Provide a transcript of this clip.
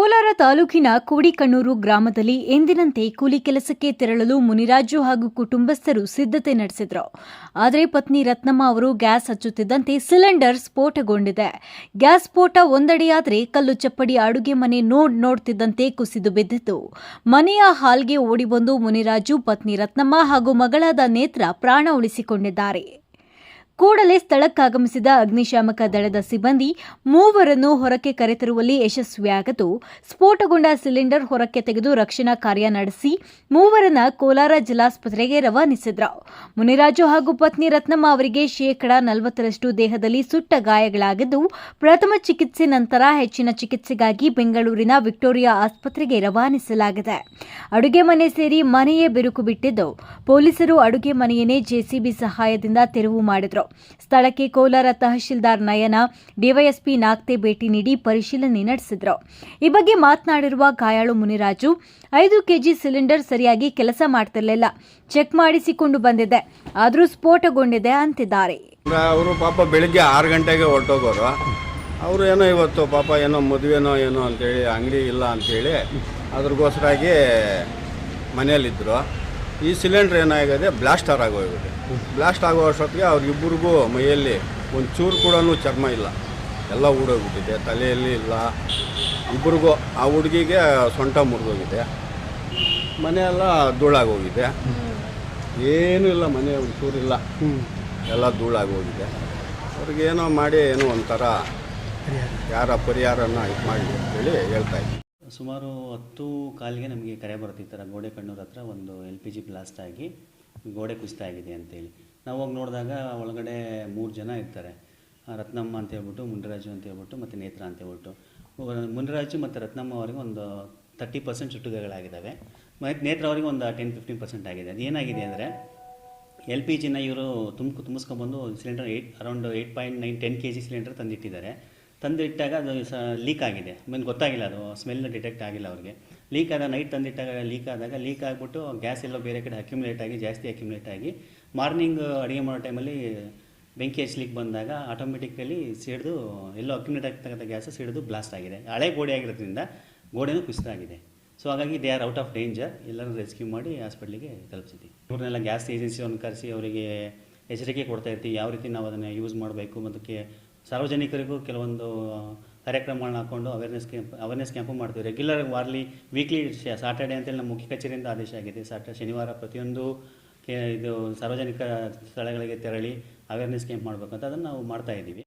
ಕೋಲಾರ ತಾಲೂಕಿನ ಕೋಡಿಕಣ್ಣೂರು ಗ್ರಾಮದಲ್ಲಿ ಎಂದಿನಂತೆ ಕೂಲಿ ಕೆಲಸಕ್ಕೆ ತೆರಳಲು ಮುನಿರಾಜು ಹಾಗೂ ಕುಟುಂಬಸ್ಥರು ಸಿದ್ಧತೆ ನಡೆಸಿದರು. ಆದರೆ ಪತ್ನಿ ರತ್ನಮ್ಮ ಅವರು ಗ್ಯಾಸ್ ಹಚ್ಚುತ್ತಿದ್ದಂತೆ ಸಿಲಿಂಡರ್ ಸ್ಫೋಟಗೊಂಡಿದೆ. ಗ್ಯಾಸ್ ಸ್ಫೋಟ ಒಂದಡೆಯಾದರೆ ಕಲ್ಲು ಚಪ್ಪಡಿ ಅಡುಗೆ ಮನೆ ನೋಡ್ ನೋಡ್ತಿದ್ದಂತೆ ಕುಸಿದು ಬಿದ್ದಿತ್ತು. ಮನೆಯ ಹಾಲ್ಗೆ ಓಡಿಬಂದು ಮುನಿರಾಜು, ಪತ್ನಿ ರತ್ನಮ್ಮ ಹಾಗೂ ಮಗಳಾದ ನೇತ್ರ ಪ್ರಾಣ ಉಳಿಸಿಕೊಂಡಿದ್ದಾರೆ. ಕೂಡಲೇ ಸ್ಥಳಕ್ಕಾಗಮಿಸಿದ ಅಗ್ನಿಶಾಮಕ ದಳದ ಸಿಬ್ಬಂದಿ ಮೂವರನ್ನು ಹೊರಕ್ಕೆ ಕರೆತರುವಲ್ಲಿ ಯಶಸ್ವಿಯಾಗದು. ಸ್ಫೋಟಗೊಂಡ ಸಿಲಿಂಡರ್ ಹೊರಕ್ಕೆ ತೆಗೆದು ರಕ್ಷಣಾ ಕಾರ್ಯ ನಡೆಸಿ ಮೂವರನ್ನ ಕೋಲಾರ ಜಿಲ್ಲಾಸ್ಪತ್ರೆಗೆ ರವಾನಿಸಿದ್ರು. ಮುನಿರಾಜು ಹಾಗೂ ಪತ್ನಿ ರತ್ನಮ್ಮ ಅವರಿಗೆ ಶೇಕಡಾ ನಲವತ್ತರಷ್ಟು ದೇಹದಲ್ಲಿ ಸುಟ್ಟ ಗಾಯಗಳಾಗಿದ್ದು, ಪ್ರಥಮ ಚಿಕಿತ್ಸೆ ನಂತರ ಹೆಚ್ಚಿನ ಚಿಕಿತ್ಸೆಗಾಗಿ ಬೆಂಗಳೂರಿನ ವಿಕ್ಟೋರಿಯಾ ಆಸ್ಪತ್ರೆಗೆ ರವಾನಿಸಲಾಗಿದೆ. ಅಡುಗೆ ಮನೆ ಸೇರಿ ಮನೆಯೇ ಬಿರುಕು ಬಿಟ್ಟಿದ್ದು. ಪೊಲೀಸರು ಅಡುಗೆ ಮನೆಯನ್ನೇ ಜೆಸಿಬಿ ಸಹಾಯದಿಂದ ತೆರವು ಮಾಡಿದ್ರು. ಸ್ಥಳಕ್ಕೆ ಕೋಲಾರ ತಹಶೀಲ್ದಾರ್ ನಯನ, ಡಿವೈಎಸ್ಪಿ ನಾಗ್ತೆ ಭೇಟಿ ನೀಡಿ ಪರಿಶೀಲನೆ ನಡೆಸಿದರು. ಈ ಬಗ್ಗೆ ಮಾತನಾಡಿರುವ ಗಾಯಾಳು ಮುನಿರಾಜು, ಐದು ಕೆಜಿ ಸಿಲಿಂಡರ್ ಸರಿಯಾಗಿ ಕೆಲಸ ಮಾಡ್ತಿರ್ಲಿಲ್ಲ. ಚೆಕ್ ಮಾಡಿಸಿಕೊಂಡು ಬಂದಿದೆ ಆದರೂ ಸ್ಫೋಟಗೊಂಡಿದೆ ಅಂತಿದ್ದಾರೆ. ಅವರು ಪಾಪ ಬೆಳಿಗ್ಗೆ ಆರು ಗಂಟೆಗೆ ಹೊರಟೋಗೋರು. ಅವರು ಏನೋ ಇವತ್ತು ಪಾಪ ಏನೋ ಮದುವೆನೋ ಏನೋ ಅಂತೇಳಿ, ಅಂಗಡಿ ಇಲ್ಲ ಅಂತೇಳಿ ಅದ್ರಗೋಸ್ಕರಾಗಿ ಮನೆಯಲ್ಲಿದ್ದರು ಈ ಸಿಲಿಂಡ್ರ್ ಏನಾಗಿದೆ? ಬ್ಲಾಸ್ಟರ್ ಆಗೋಗಿದೆ. ಬ್ಲಾಸ್ಟ್ ಆಗೋ ಅಷ್ಟೊತ್ತಿಗೆ ಅವ್ರಿಬ್ಬರಿಗೂ ಮೈಯಲ್ಲಿ ಒಂದು ಚೂರು ಕೂಡ ಚರ್ಮ ಇಲ್ಲ. ಎಲ್ಲ ಊಡೋಗ್ಬಿಟ್ಟಿದೆ. ತಲೆಯಲ್ಲಿ ಇಲ್ಲ. ಇಬ್ಬರಿಗೂ ಆ ಹುಡುಗಿಗೆ ಸೊಂಟ ಮುರಿದೋಗಿದೆ. ಮನೆಯೆಲ್ಲ ಧೂಳಾಗೋಗಿದೆ. ಏನೂ ಇಲ್ಲ ಮನೆ ಒಂದು ಚೂರಿಲ್ಲ ಎಲ್ಲ ಧೂಳಾಗೋಗಿದೆ. ಅವ್ರಿಗೇನೋ ಮಾಡಿ ಏನೋ ಒಂಥರ ಯಾರ ಪರಿಹಾರನ ಇದು ಮಾಡಿ ಅಂತೇಳಿ ಹೇಳ್ತಾ ಇದ್ದೀನಿ. ಸುಮಾರು ಹತ್ತು ಕಾಲಿಗೆ ನಮಗೆ ಕರೆ ಬರುತ್ತೆ ಈ ಥರ ಗೋಡೆ ಕಣ್ಣೂರ ಹತ್ರ ಒಂದು ಎಲ್ ಪಿ ಜಿ ಬ್ಲಾಸ್ಟ್ ಆಗಿ ಗೋಡೆ ಕುಸಿತ ಆಗಿದೆ ಅಂತೇಳಿ. ನಾವು ಹೋಗಿ ನೋಡಿದಾಗ ಒಳಗಡೆ ಮೂರು ಜನ ಇರ್ತಾರೆ. ರತ್ನಮ್ಮ ಅಂತ ಹೇಳ್ಬಿಟ್ಟು, ಮುನಿರಾಜು ಅಂತ ಹೇಳ್ಬಿಟ್ಟು, ಮತ್ತು ನೇತ್ರ ಅಂತ ಹೇಳ್ಬಿಟ್ಟು. ಮುನಿರಾಜು ಮತ್ತು ರತ್ನಮ್ಮ ಅವರಿಗೆ ಒಂದು ತರ್ಟಿ ಪರ್ಸೆಂಟ್ ಚುಟುಕಗಳಾಗಿದ್ದಾವೆ ಮತ್ತು ನೇತ್ರ ಅವರಿಗೆ ಒಂದು ಟೆನ್ ಫಿಫ್ಟೀನ್ ಪರ್ಸೆಂಟ್ ಆಗಿದೆ. ಅದು ಏನಾಗಿದೆ ಅಂದರೆ ಎಲ್ ಪಿ ಜಿನ ಇವರು ತುಂಬ ತುಂಬಿಸ್ಕೊಂಬಂದು cylinder eight around eight point nine ten K G cylinder ತಂದಿಟ್ಟಿದ್ದಾರೆ. ತಂದಿಟ್ಟಾಗ ಅದು ಸ ಲೀಕ್ ಆಗಿದೆ. ಮೇನ್ ಗೊತ್ತಾಗಿಲ್ಲ ಅದು ಸ್ಮೆಲ್ ಡಿಟೆಕ್ಟ್ ಆಗಿಲ್ಲ ಅವ್ರಿಗೆ. ಲೀಕ್ ಆದಾಗ ನೈಟ್ ತಂದಿಟ್ಟಾಗ ಲೀಕ್ ಆದಾಗ ಲೀಕ್ ಆಗಿಬಿಟ್ಟು ಗ್ಯಾಸ್ ಎಲ್ಲೋ ಬೇರೆ ಕಡೆ ಅಕ್ಯುಮುಲೇಟ್ ಆಗಿ, ಜಾಸ್ತಿ ಅಕ್ಯುಮುಲೇಟ್ ಆಗಿ ಮಾರ್ನಿಂಗ್ ಅಡುಗೆ ಮಾಡೋ ಟೈಮಲ್ಲಿ ಬೆಂಕಿ ಹಚ್ಚಲಿಕ್ಕೆ ಬಂದಾಗ ಆಟೋಮೆಟಿಕಲಿ ಸಿಡಿದು ಎಲ್ಲೋ ಅಕ್ಯುಮುಲೇಟ್ ಆಗ್ತಕ್ಕಂಥ ಗ್ಯಾಸ್ ಸಿಡಿದು ಬ್ಲಾಸ್ಟ್ ಆಗಿದೆ. ಹಳೆ ಗೋಡೆ ಆಗಿರೋದ್ರಿಂದ ಗೋಡೆನೂ ಕುಸಿತ ಆಗಿದೆ ಸೊ ಹಾಗಾಗಿ they are out of danger ಎಲ್ಲರೂ ರೆಸ್ಕ್ಯೂ ಮಾಡಿ ಹಾಸ್ಪಿಟ್ಲಿಗೆ ತಲುಪಿಸಿದ್ವಿ ಇವ್ರನ್ನೆಲ್ಲ ಗ್ಯಾಸ್ ಏಜೆನ್ಸಿಯನ್ನು ಕರೆಸಿ ಅವರಿಗೆ ಎಚ್ಚರಿಕೆ ಕೊಡ್ತಾ ಯಾವ ರೀತಿ ನಾವು ಅದನ್ನು ಯೂಸ್ ಮಾಡಬೇಕು, ಮತ್ತು ಸಾರ್ವಜನಿಕರಿಗೂ ಕೆಲವೊಂದು ಕಾರ್ಯಕ್ರಮಗಳನ್ನ ಹಾಕ್ಕೊಂಡು ಅವೇರ್ನೆಸ್ ಕ್ಯಾಂಪ್ ಅವೇರ್ನೆಸ್ ಕ್ಯಾಂಪು ಮಾಡ್ತೀವಿ. ರೆಗ್ಯುಲರ್ ವಾರ್ಲಿ ವೀಕ್ಲಿ ಸಾಟರ್ಡೆ ಅಂತೇಳಿ ನಮ್ಮ ಮುಖ್ಯ ಕಚೇರಿಯಿಂದ ಆದೇಶ ಆಗಿದೆ. ಸಾಟ ಶನಿವಾರ ಪ್ರತಿಯೊಂದು ಕೆ, ಇದು ಸಾರ್ವಜನಿಕ ಸ್ಥಳಗಳಿಗೆ ತೆರಳಿ ಅವೇರ್ನೆಸ್ ಕ್ಯಾಂಪ್ ಮಾಡಬೇಕು ಅಂತ ಅದನ್ನು ನಾವು ಮಾಡ್ತಾ ಇದ್ದೀವಿ.